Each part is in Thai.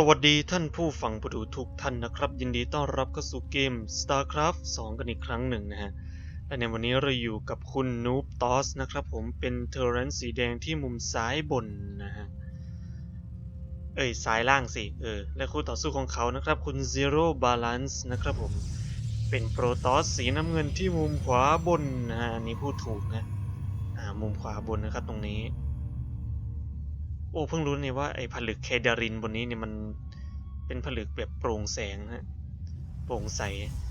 สวัสดีท่านผู้ฟังผู้ดูทุกท่านนะครับ ยินดีต้อนรับเข้าสู่เกม StarCraft 2 กันอีกครั้งหนึ่งนะฮะ และในวันนี้เราอยู่กับคุณนูบตอสนะครับผมเป็นเทอร์เรนสีแดงที่มุมซ้ายบนนะฮะ เอ้ยซ้ายล่างสิ เออ และคู่ต่อสู้ของเขานะครับ คุณ Zero Balance นะครับผม เป็นโปรตอสสีน้ำเงินที่มุมขวาบนนะฮะนนี้พูดถูกนะ อ่า มุมขวาบนนะครับตรงนี้ โอ้เพิ่งรู้เนี่ยว่าไอ้ผลึกเคดารินบนนี้เนี่ยมันเป็นผลึกแบบโปร่งแสงนะโปร่งใส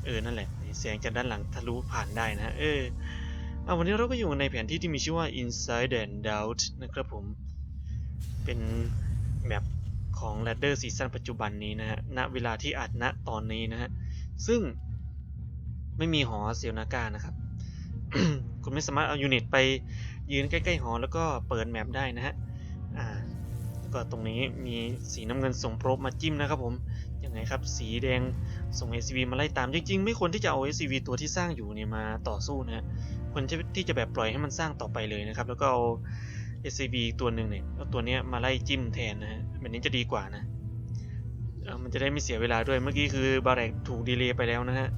เออนั่นแหละแสงจากด้านหลังทะลุผ่านได้นะเออเอาวันนี้เราก็อยู่ในแผนที่ที่มีชื่อว่า Inside and Out นะครับผม เป็นแมปของ Ladder ซีซั่นปัจจุบันนี้นะฮะณเวลาที่อัดณตอนนี้นะฮะซึ่งไม่มีหอเซียนาก้านะครับ คุณไม่สามารถเอายูนิตไปยืนใกล้ ๆ หอแล้วก็เปิดแมปได้นะฮะอ่า ก็ตรงนี้มีสีน้ำเงินส่งโปรบมาจิ้มนะครับผมยังไงครับสีแดงส่ง SCV มาไล่ตามจริงๆ ไม่ควรที่จะเอา SCV ตัวที่สร้างอยู่เนี่ยมาต่อสู้นะฮะควรที่จะแบบปล่อยให้มันสร้างต่อไปเลยนะครับ แล้วก็เอา SCV ตัวหนึ่งเนี่ยเอาตัวนี้มาไล่จิ้มแทนนะฮะแบบนี้จะดีกว่านะมันจะได้ไม่เสียเวลาด้วยเมื่อกี้คือบาแรกถูกดีเลย์ไปแล้วนะฮะ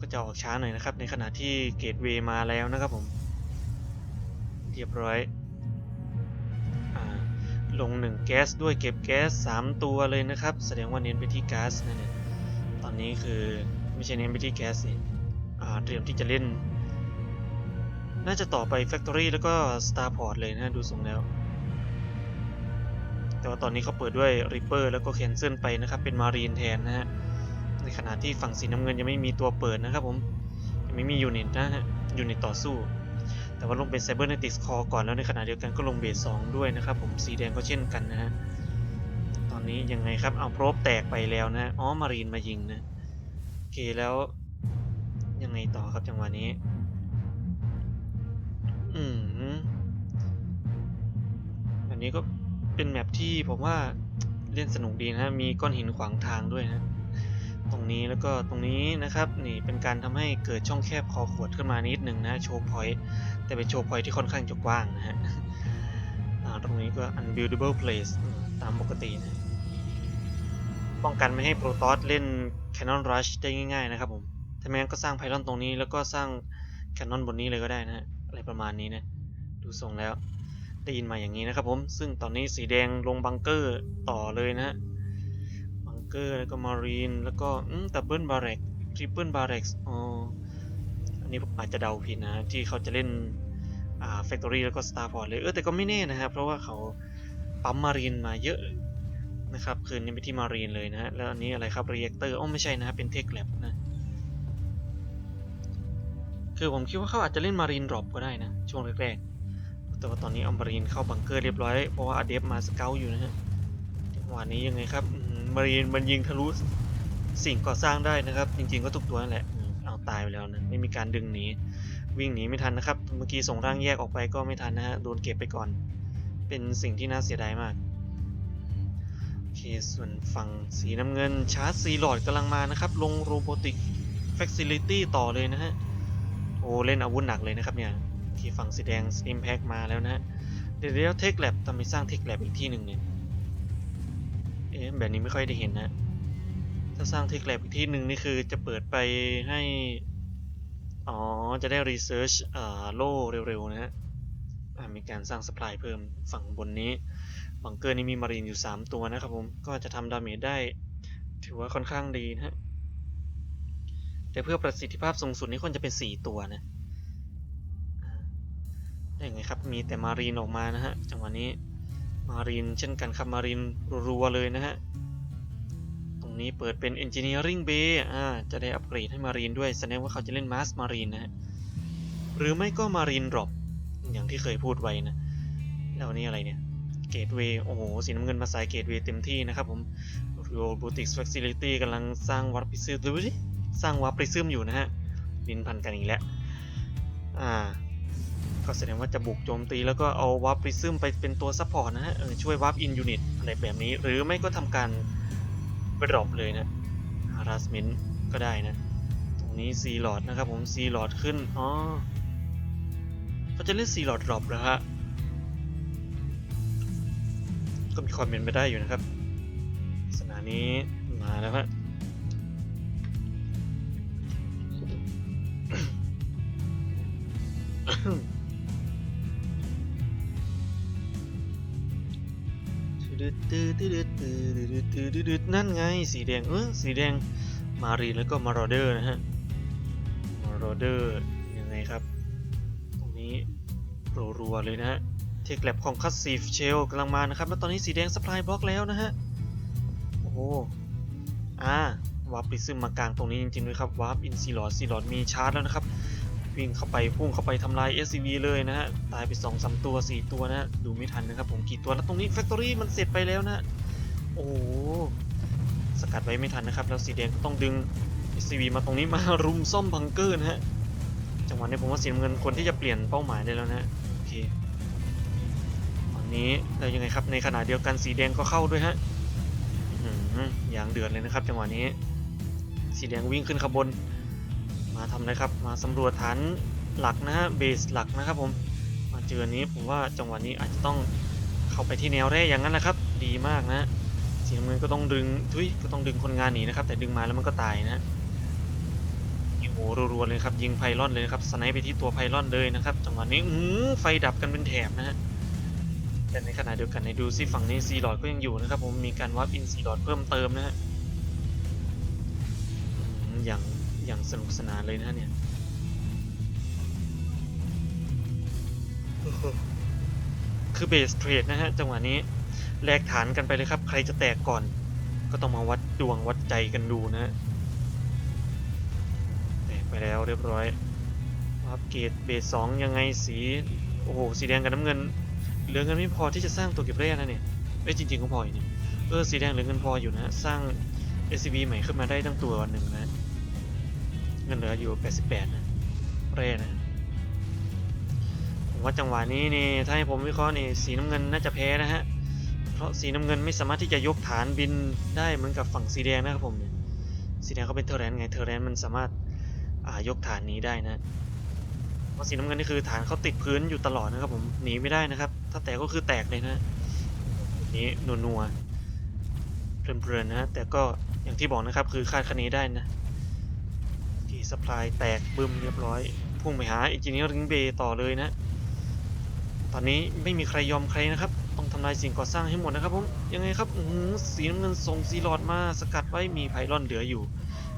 ก็จะออกช้าหน่อยนะครับ ในขณะที่เกตเวย์มาแล้วนะครับผม เรียบร้อย ลงหนึ่งแก๊สด้วยเก็บแก๊สสามตัวเลยนะครับ แสดงว่าเน้นไปที่ก๊าซนั่นเองตอนนี้คือไม่ใช่เน้นไปที่แก๊สนี่อ่าเตรียมที่จะเล่น น่าจะต่อไป Factory แล้วก็ Starport เลยนะดูทรงแล้ว แต่ว่าตอนนี้เขาเปิดด้วย Reaper แล้วก็ Cancel ไปนะครับ เป็น Marine แทนนะฮะ ในขณะที่ฝั่งสีน้ำเงินยังไม่มีตัวเปิดนะครับผม ยังไม่มียูนิตนะฮะยูนิตต่อสู้ แต่ว่าลงเป็น Cybernetics Core ก่อนแล้วในขณะเดียวกันก็ลงเบส2ด้วยนะครับผมสีแดงก็เช่นกันนะฮะตอนนี้ยังไงครับเอาโพรบแตกไปแล้วนะอ๋อมารีนมายิงนะโอเคแล้วยังไงต่อครับจังหวะนี้อืมแบบนี้ก็เป็นแมปที่ผมว่าเล่นสนุกดีนะมีก้อนหินขวางทางด้วยนะ ตรงนี้แล้วก็ตรงนี้นะครับนี่เป็นการทำให้เกิดช่องแคบคอขวดขึ้นมานิดหนึ่งนะโชว์พอยต์แต่เป็นโชว์พอยต์ที่ค่อนข้างจะกว้างนะฮะตรงนี้ก็ unbuildable place ตามปกตินะป้องกันไม่ให้โปรตอสเล่น Canon Rush ได้ง่ายๆนะครับผมถ้าไม่งั้นก็สร้างไพลอนตรงนี้แล้วก็สร้าง Cannon บนนี้เลยก็ได้นะฮะอะไรประมาณนี้นะดูทรงแล้วได้ยินมาอย่างนี้นะครับผม ซึ่งตอนนี้สีแดงลงบังเกอร์ต่อเลยนะฮะ เกอร์แล้วก็มารีนแล้วก็ดับเบิลบาร์เร็กทริปเปิลบาร์เร็กอ๋ออันนี้ผมอาจจะเดาผิดนะ ที่เขาจะเล่นอ่าแฟคทอรี่แล้วก็สตาร์พอร์ตเลยเออแต่ก็ไม่แน่นะครับ เพราะว่าเขาปั๊มมารีนมาเยอะนะครับ คืนนี้ไปที่มารีนเลยนะฮะแล้วอันนี้อะไรครับเรีแอคเตอร์อ๋อไม่ใช่นะเป็นเทคแลบนะคือผมคิดว่าเขาอาจจะเล่นมารีนดรอปก็ได้นะ ช่วงแรกๆ แต่ว่าตอนนี้เอามารีนเข้าบังเกอร์เรียบร้อยเพราะว่าอเดฟมาสเกลอยู่นะฮะจังหวะนี้ยังไงครับ มารีนมันยิงทะลุสิ่งก่อสร้างได้นะครับ จริงๆก็ทุกตัวนั่นแหละเอาตายไปแล้วนะไม่มีการดึงหนีวิ่งหนีไม่ทันนะครับ เมื่อกี้ส่งร่างแยกออกไปก็ไม่ทันนะฮะโดนเก็บไปก่อน เป็นสิ่งที่น่าเสียดายมากโอเคส่วนฝั่งสีน้ำเงินชาร์จซีหลอดกำลังมานะครับ ลงโรบอติกแฟคซิลิตี้ต่อเลยนะฮะโอ้เล่นอาวุธหนักเลยนะครับเนี่ยโอเคฝั่งสีแดงส i มแพ็กมาแล้วนะฮะเดี๋ยวเทคแลบทำไมสร้างเทคแลบอีกที่หนึ่งเนี่ย แบบนี้ไม่ค่อยได้เห็นนะ ถ้าสร้างเทคแลบอีกที่หนึ่งนี่คือจะเปิดไปให้ อ๋อ จะได้รีเสิร์ชอ่าโล่เร็วๆ นะฮะมีการสร้างสป라이เพิ่มฝั่งบนนี้ บังเกอร์นี้มีมารีนอยู่ 3 ตัวนะครับผม ก็จะทำดาเมจได้ ถือว่าค่อนข้างดีนะฮะ แต่เพื่อประสิทธิภาพสูงสุดนี่ควรจะเป็น 4 ตัวนะได้ไงครับ มีแต่มารีนออกมานะฮะ จังหวะนี้ มารีนเช่นกันครับมารีนรัวเลยนะฮะ ตรงนี้เปิดเป็น Engineering Bay อ่าจะได้อัปเกรดให้มารีนด้วย แสดงว่าเขาจะเล่น Mass Marine นะฮะ หรือไม่ก็ Marine Drop อย่างที่เคยพูดไว้นะ แล้วนี่อะไรเนี่ย Gateway โอ้โห สีน้ำเงินมาสาย Gateway เต็มที่นะครับผม Robotics Facility กำลังสร้างวัดพิซึมดูดิสร้างวัดพิซึมอยู่นะฮะลินพันกันอีกแล้ว อ่า ก็แสดงว่าจะบุกโจมตีแล้วก็เอาวาร์ปริซึมไปเป็นตัวซัพพอร์ตนะฮะเออช่วยวาร์ปอินยูนิตอะไรแบบนี้ หรือไม่ก็ทำการไปดรอปเลยนะ harassment ก็ได้นะ ตรงนี้ซีหลอดนะครับผมซีหลอดขึ้น อ๋อเขาจะเล่นซีหลอดดรอปเหรอฮะ ก็มีความเป็นไปได้อยู่นะครับสถานี้มาแล้วฮะ นั่นไงสีแดงเออสีแดงมารีแล้วก็มารอเดอร์นะฮะมารอเดอร์ยังไงครับ ตรงนี้รัวๆเลยนะฮะเทคแลบของคัสซีฟเชลกำลังมานะครับ แล้วตอนนี้สีแดงสปายบล็อกแล้วนะฮะ โอ้โหอ่าวาร์ปปริซึมมากลางตรงนี้จริงๆด้วยครับวาร์ปอินซีลอดซีลอดมีชาร์จแล้วนะครับ วิ่งเข้าไปพุ่งเข้าไปทำลาย SCV เลยนะฮะ ตายไป2อสตัว 4 ตัวนะฮะดูไม่ทันนะครับผมกี่ตัว แล้วตรงนี้ Factory มันเสร็จไปแล้วนะ โอ้สกัดไว้ไม่ทันนะครับ แล้วสีแดงก็ต้องดึง SCV มาตรงนี้มารุมซ่อมบังเกอร์นะฮะ จังหวะนี้ผมว่าสีเงินคนที่จะเปลี่ยนเป้าหมายได้แล้วนะโอเคฝั่งนี้แล้วยังไงครับ ในขณะเดียวกันสีแดงก็เข้าด้วยฮะอย่างเดือดเลยนะครับ จังหวะนี้ สีแดงวิ่งขึ้นขบวน มาทำอะไรครับ มาสำรวจฐานหลักนะฮะเบสหลักนะครับผม มาเจออันนี้ผมว่าจังหวะนี้อาจจะต้องเข้าไปที่แนวแร่อย่างนั้นแหละครับ ดีมากนะสีน้ำเงินก็ต้องดึงทุยก็ต้องดึงคนงานหนีนะครับ แต่ดึงมาแล้วมันก็ตายนะโอ้โหรัวๆเลยครับยิงไพลอนเลยครับสไนป์ไปที่ตัวไพลอนเลยนะครับ จังหวะนี้อืไฟดับกันเป็นแถบนะฮะแต่ในขณะเดียวกันในดูซิฝั่งนี้ซีลอดก็ยังอยู่นะครับ ผมมีการวับอินซีลอดเพิ่มเติมนะฮะอย่าง อย่างสนุกสนานเลยนะเนี่ยคือเบสเทรดนะฮะจังหวะนี้แลกฐานกันไปเลยครับ ใครจะแตกก่อน ก็ต้องมาวัดดวงวัดใจกันดูนะฮะแตกไปแล้วเรียบร้อยวับเกตเบสสองยังไงสีโอ้โหสีแดงกับน้ำเงิน เหลือเงินไม่พอที่จะสร้างตัวเก็บแร่นะเนี่ยเอ้จริงๆก็พออยู่เนี่ยเออสีแดงเหลือเงินพออยู่นะ สร้าง SCB ใหม่ขึ้นมาได้ตั้งตัววันหนึ่งนะ เงินเหลืออยู่ 88 นะแร่นะผมว่าจังหวะนี้นี่ถ้าให้ผมวิเคราะห์นี่สีน้ำเงินน่าจะแพ้นะฮะ เพราะสีน้ำเงินไม่สามารถที่จะยกฐานบินได้เหมือนกับฝั่งสีแดงนะครับผมเนี่ยสีแดงเขาเป็นเทอร์แรนไงเทอร์แรนมันสามารถอ่ายกฐานนี้ได้นะเพราะสีน้ำเงินนี่คือฐานเขาติดพื้นอยู่ตลอดนะครับผมหนีไม่ได้นะครับ ถ้าแตกก็คือแตกเลยนะนี้นัวๆเพลินๆนะฮะแต่ก็อย่างที่บอกนะครับคือคาดคะเนได้นะ ที่สปายแตกบึมเรียบร้อย พุ่งไปหาอินจิเนียริงเบย์ต่อเลยนะ ตอนนี้ไม่มีใครยอมใครนะครับ ต้องทำลายสิ่งก่อสร้างให้หมดนะครับผม ยังไงครับหือสีน้ำเงินส่งซีลอดมาสกัดไว้มีไพลอนเหลืออยู่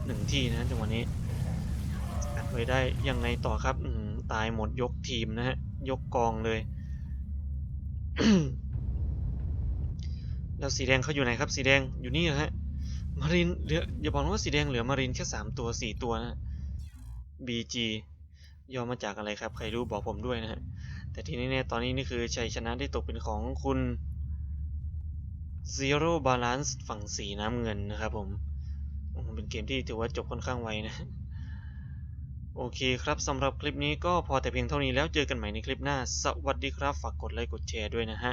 หนึ่งที่นะจังหวะนี้สกัดไว้ได้ยังไงต่อครับหือตายหมดยกทีมนะฮะยกกองเลย แล้วสีแดงเขาอยู่ไหนครับ สีแดงอยู่นี่เหรอฮะ มารินเหลืออย่าบอกนะว่าสีแดงเหลือมารินแค่สามตัวสี่ตัวนะ BG ย่อมาจากอะไรครับ ใครรู้บอกผมด้วยนะฮะ แต่ที่แน่ๆตอนนี้นี่คือชัยชนะได้ตกเป็นของคุณ Zero Balance ฝั่งสีน้ำเงินนะครับผม เป็นเกมที่ถือว่าจบค่อนข้างไวนะ โอเคครับสำหรับคลิปนี้ก็พอแต่เพียงเท่านี้แล้วเจอกันใหม่ในคลิปหน้า สวัสดีครับ ฝากกดไลค์กดแชร์ด้วยนะฮะ